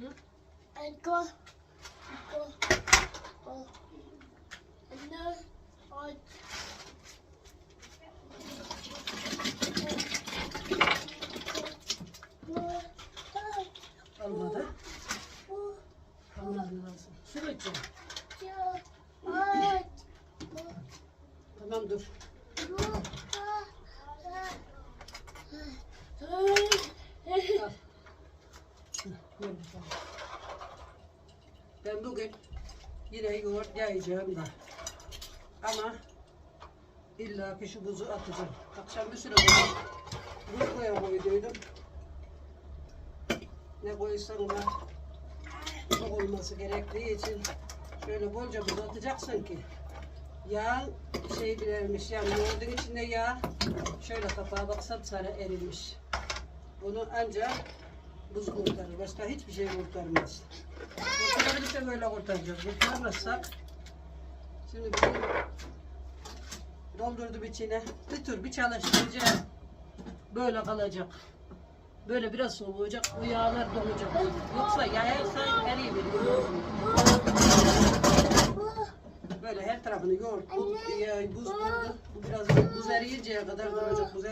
Go. Go. Go. Anne. Ay. Olmadı. Olmadı lazım. İçeceğim. Tamam dur. Bakalım. Ben bugün yine yoğurt yiyeceğim da. Ama illa ki şu buzu atacağım. Akşam bir süre bunu buz koya koyduydum. Ne koysan da çok olması gerektiği için şöyle bolca buz atacaksın ki yağ şey bilirmiş yani yoğurdun içinde yağ şöyle kapağa bak sapsarı erilmiş. Bunu ancak buz kurtarır. Başka hiçbir şey kurtarmaz. Kurtarırsa böyle kurtaracağız. Kurtaramazsak şimdi bunu doldurdum içine. Bir tur bir çalıştıracağım. Böyle kalacak. Böyle biraz soğuyacak. Bu yağlar donacak. Yoksa yayarsa eriyebilir. Böyle her tarafını yoğurt, buz, buz, buz, buz eriyinceye kadar duracak. Buz